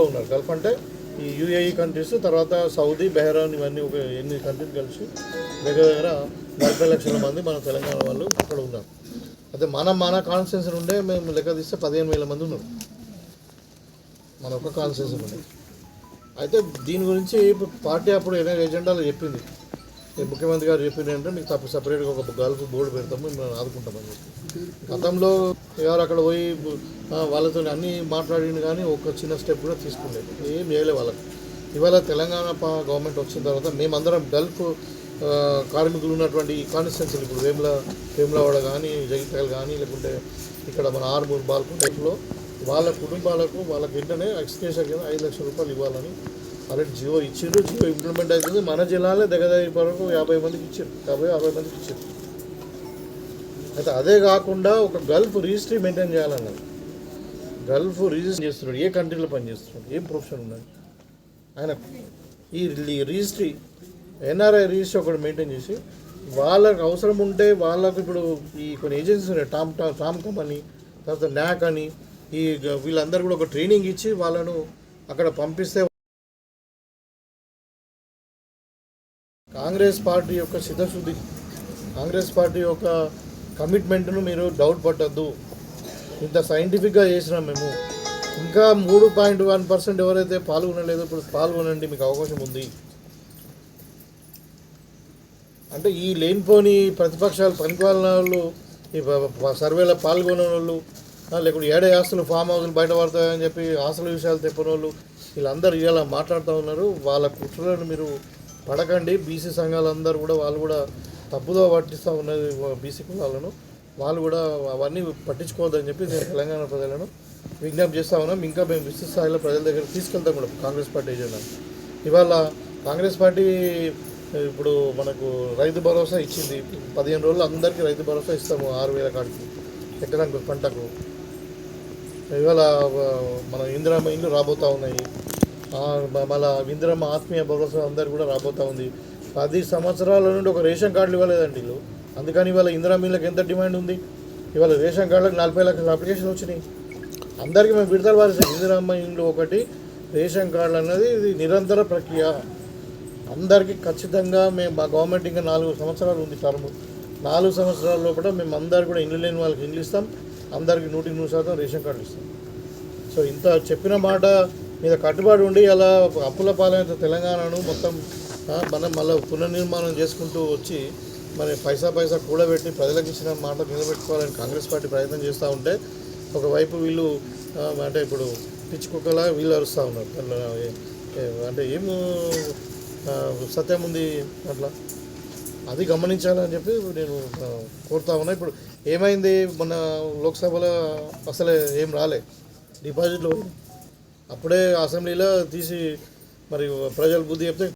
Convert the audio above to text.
ఉన్నారు. గల్ఫ్ అంటే ఈ యూఏఈ కంట్రీస్ తర్వాత సౌదీ బెహ్రాన్ ఇవన్నీ ఒక ఎన్ని కంట్రీస్ కలిసి దగ్గర దగ్గర నలభై లక్షల మంది మన తెలంగాణ వాళ్ళు అక్కడ ఉన్నారు. అయితే మన మన కాన్స్టిట్యూన్సీ నుండే మేము లెక్క తీస్తే పదిహేను వేల మంది ఉన్నారు. మన ఒక కాన్స్టిట్యూన్సీ నుండి. అయితే దీని గురించి ఇప్పుడు పార్టీ అప్పుడు ఏదైనా ఎజెండాలో చెప్పింది. ముఖ్యమంత్రి గారు చెప్పింది అంటే మీకు తప్ప సపరేట్గా ఒక గల్ఫ్ బోర్డు పెడతాము మిమ్మల్ని ఆదుకుంటామని చెప్పి. గతంలో ఎవరు అక్కడ పోయి వాళ్ళతో అన్నీ మాట్లాడింది కానీ ఒక చిన్న స్టెప్ కూడా తీసుకోలేదు. ఏం చేయలే వాళ్ళకి. ఇవాళ తెలంగాణ పా- గవర్నమెంట్ వచ్చిన తర్వాత మేమందరం గల్ఫ్ కార్మికులు ఉన్నటువంటి కాన్స్టిట్యున్సీలు ఇప్పుడు వేముల వేములవాడ కానీ జగిత్యాల కానీ లేకుంటే ఇక్కడ మన ఆర్మూర్ బాల్కుంటలో వాళ్ళ కుటుంబాలకు వాళ్ళకి వెంటనే ఎక్స్టేషన్ కింద ఐదు లక్షల రూపాయలు ఇవ్వాలని ఆల్రెడీ జియో ఇచ్చారు జియో ఇంప్లిమెంట్ అవుతుంది మన జిల్లాలో దగ్గర వరకు యాభై మందికి ఇచ్చారు యాభై అరవై మందికి ఇచ్చారు అయితే అదే కాకుండా ఒక గల్ఫ్ రిజిస్ట్రీ మెయింటైన్ చేయాలన్నది గల్ఫ్ రిజిస్టర్ చేస్తున్నాడు. ఏ కంట్రీలో పనిచేస్తున్నాడు? ఏం ప్రొఫెషన్ ఉన్నది? ఆయన ఈ రిజిస్ట్రీ ఎన్ఆర్ఐ రిజిస్ట్రీ ఒకటి మెయింటైన్ చేసి వాళ్ళకి అవసరం ఉంటే వాళ్ళకు ఇప్పుడు ఈ కొన్ని ఏజెన్సీస్ ఉన్నాయి. టామ్ టామ్ టామ్ అని తర్వాత న్యాక్ అని ఈ వీళ్ళందరూ కూడా ఒక ట్రైనింగ్ ఇచ్చి వాళ్ళను అక్కడ పంపిస్తే కాంగ్రెస్ పార్టీ యొక్క సిద్ధశుద్ధి కాంగ్రెస్ పార్టీ యొక్క కమిట్మెంట్ను మీరు డౌట్ పట్టద్దు. ఇంత సైంటిఫిక్గా చేసినాం మేము. ఇంకా మూడు పాయింట్ వన్ పర్సెంట్ ఎవరైతే పాల్గొనలేదో ఇప్పుడు పాల్గొనండి మీకు అవకాశం ఉంది. అంటే ఈ లేనిపోని ప్రతిపక్షాలు పనికివాళ్ళ వాళ్ళు ఈ సర్వేలో పాల్గొనే వాళ్ళు లేకుంటే ఏడే ఆస్తులు ఫామ్ హౌస్లు బయట పడతాయని చెప్పి ఆస్తుల విషయాలు తెప్పని వాళ్ళు వీళ్ళందరూ ఇలా మాట్లాడుతూ ఉన్నారు. వాళ్ళ కుట్రలను మీరు పడకండి. బీసీ సంఘాలందరూ కూడా వాళ్ళు కూడా తప్పుదో పట్టిస్తూ ఉన్నది బీసీ కులాలను. వాళ్ళు కూడా అవన్నీ పట్టించుకోవద్దని చెప్పి నేను తెలంగాణ ప్రజలను విజ్ఞప్తి చేస్తా ఉన్నాం. ఇంకా మేము విస్తృత స్థాయిలో ప్రజల దగ్గర తీసుకెళ్తాం కూడా కాంగ్రెస్ పార్టీ ఏజెండా ఇవాళ కాంగ్రెస్ పార్టీ ఇప్పుడు మనకు రైతు భరోసా ఇచ్చింది. పదిహేను రోజులు అందరికీ రైతు భరోసా ఇస్తాము ఆరు వేల కాడికి. ఎకరానికి పంటకు. ఇవాళ మన ఇందిరామ ఇల్లు రాబోతూ ఉన్నాయి. మళ్ళా ఇందిరమ్మ ఆత్మీయ భరోసా అందరు కూడా రాబోతూ ఉంది. పది సంవత్సరాల నుండి ఒక రేషన్ కార్డులు ఇవ్వలేదండి వీళ్ళు. అందుకని ఇవాళ ఇందిరమ్మ ఇళ్ళకి ఎంత డిమాండ్ ఉంది? ఇవాళ రేషన్ కార్డులకు నలభై లక్షల అప్లికేషన్ వచ్చినాయి. అందరికీ మేము విడుదల వారి ఇందిరామ్మ ఇండ్లు ఒకటి రేషన్ కార్డులు అనేది ఇది నిరంతర ప్రక్రియ. అందరికీ ఖచ్చితంగా మేము మా గవర్నమెంట్ ఇంకా నాలుగు సంవత్సరాలు ఉంది టర్మ్ నాలుగు సంవత్సరాల లోపల మేము అందరు కూడా ఇల్లు లేని వాళ్ళకి ఇల్లు ఇస్తాం. అందరికీ నూటికి నూరు శాతం రేషన్ కార్డులు ఇస్తాం. సో ఇంత చెప్పిన మాట మీద కట్టుబడి ఉండి అలా అప్పుల పాలైన తెలంగాణను మొత్తం మనం మళ్ళీ పునర్నిర్మాణం చేసుకుంటూ వచ్చి మరి పైసా పైసా కూడబెట్టి ప్రజలకు ఇచ్చిన మాట నిలబెట్టుకోవాలని కాంగ్రెస్ పార్టీ ప్రయత్నం చేస్తూ ఉంటే ఒకవైపు వీళ్ళు అంటే ఇప్పుడు పిచ్చి కుక్కలా వీళ్ళు అరుస్తూ ఉన్నారు. అట్లా, అంటే ఏం సత్యం ఉంది అట్లా. అది గమనించాలని చెప్పి నేను కోరుతా ఉన్నా. ఇప్పుడు ఏమైంది? మన లోక్సభలో అసలే ఏం రాలే. డిపాజిట్లు అప్పుడే అసెంబ్లీలో తీసి మరి ప్రజలు బుద్ధి చెప్తే